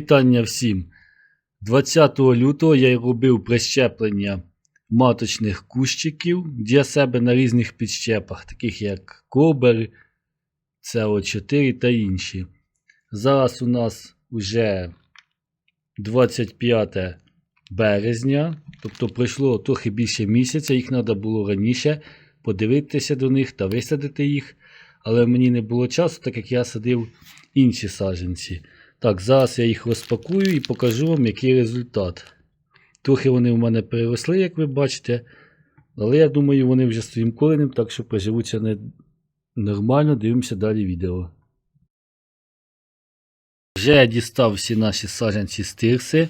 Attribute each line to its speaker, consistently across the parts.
Speaker 1: Вітання всім. 20 лютого я робив прищеплення маточних кущиків для себе на різних підщепах, таких як Кобер, СО4 та інші. Зараз у нас вже 25 березня, тобто пройшло трохи більше місяця, їх треба було раніше подивитися до них та висадити їх. Але мені не було часу, так як я садив інші саджанці. Так, зараз я їх розпакую і покажу вам, який результат. Трохи вони в мене переросли, як ви бачите. Але я думаю, вони вже своїм коренем, так що приживуться не... нормально. Дивимося далі відео. Вже я дістав всі наші саджанці з тирси.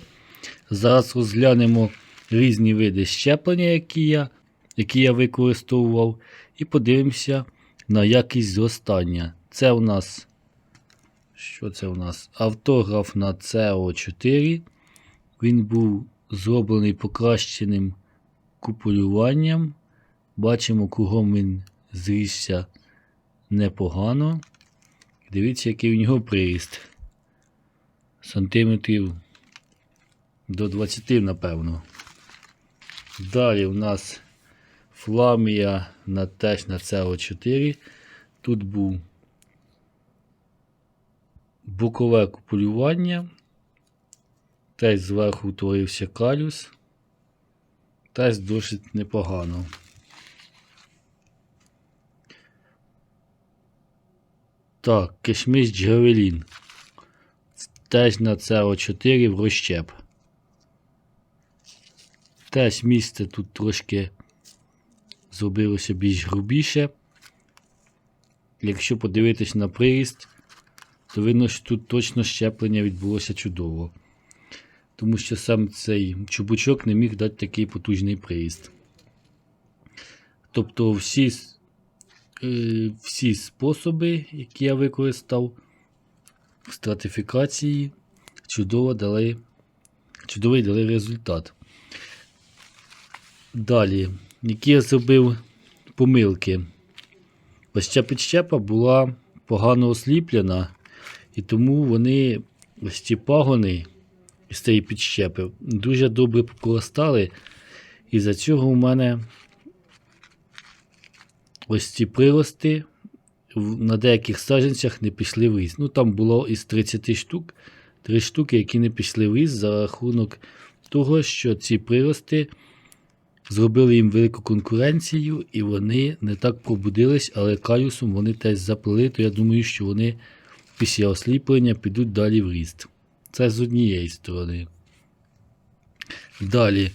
Speaker 1: Зараз розглянемо різні види щеплення, які я, які я використовував, і подивимося на якість зростання. Це у нас що це у нас? Автограф на CO4. Він був зроблений покращеним купулюванням. Бачимо, кругом він зрісся непогано. Дивіться, який у нього приріст. Сантиметрів до 20, напевно. Далі у нас фламія на теж на CO4. Тут був бокове купулювання. Теж зверху утворився калюс. Теж досить непогано. Так, кишмиш Джавелін. Теж на СО4 в розщеп. Теж місце тут трошки зробилося більш грубіше. Якщо подивитись на приріст, то видно, що тут точно щеплення відбулося чудово. Тому що сам цей чубучок не міг дати такий потужний приїзд. Тобто всі, е, всі способи, які я використав в стратифікації, чудово дали, чудовий дали результат. Далі, які я зробив помилки. Ось ця підщепа була погано осліплена. І тому вони ось ці пагони з цієї підщепи дуже добре покоростали. І за цього у мене ось ці прирости на деяких саджанцях не пішли в ріст. Ну там було із 30 штук 3 штуки, які не пішли в ріст за рахунок того, що ці прирости зробили їм велику конкуренцію, і вони не так пробудились, але каюсом вони теж заплили, то я думаю, що вони після осліплення підуть далі в ріст. Це з однієї сторони. Далі.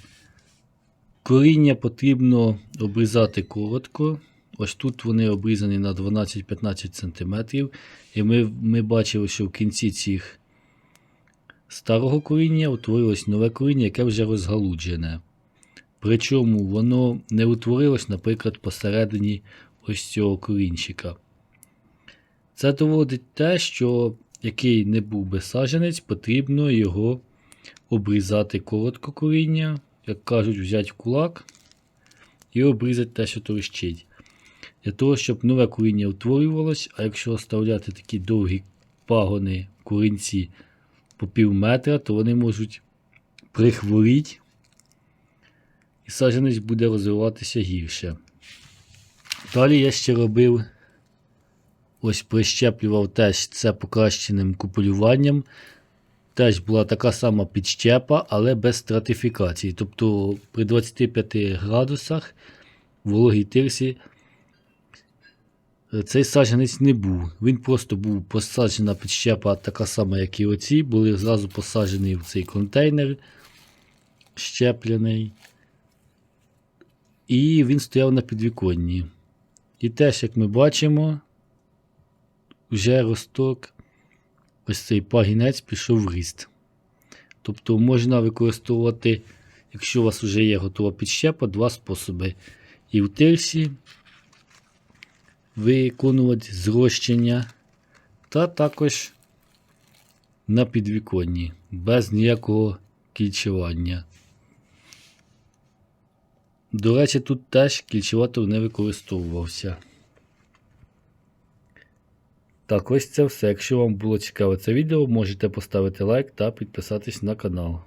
Speaker 1: Коріння потрібно обрізати коротко. Ось тут вони обрізані на 12-15 см. І ми ми бачили, що в кінці цих старого коріння утворилось нове коріння, яке вже розгалуджене. Причому воно не утворилось, наприклад, посередині ось цього корінчика. Це доводить те, що який не був би саджанець, потрібно його обрізати коротко коріння, як кажуть, взяти кулак і обрізати те, що торщить. Для того, щоб нове коріння утворювалось, а якщо оставляти такі довгі пагони корінці по пів метра, то вони можуть прихворіти, і саджанець буде розвиватися гірше. Далі я ще робив Ось прищеплював теж це покращеним купулюванням. Теж була така сама підщепа, але без стратифікації. Тобто при 25 градусах в вологій тирсі цей саджанець не був. Він просто був посаджена підщепа така сама, як і оці. Були зразу посаджені в цей контейнер щеплений. І він стояв на підвіконні. І теж, як ми бачимо, вже росток, ось цей пагінець пішов в ріст. Тобто можна використовувати, якщо у вас вже є готова підщепа, два способи. І в тирсі виконувати зрощення, та також на підвіконні, без ніякого кільчування. До речі, тут теж кільчеватор не використовувався. Так, ось це все. Якщо вам було цікаве це відео, можете поставити лайк та підписатись на канал.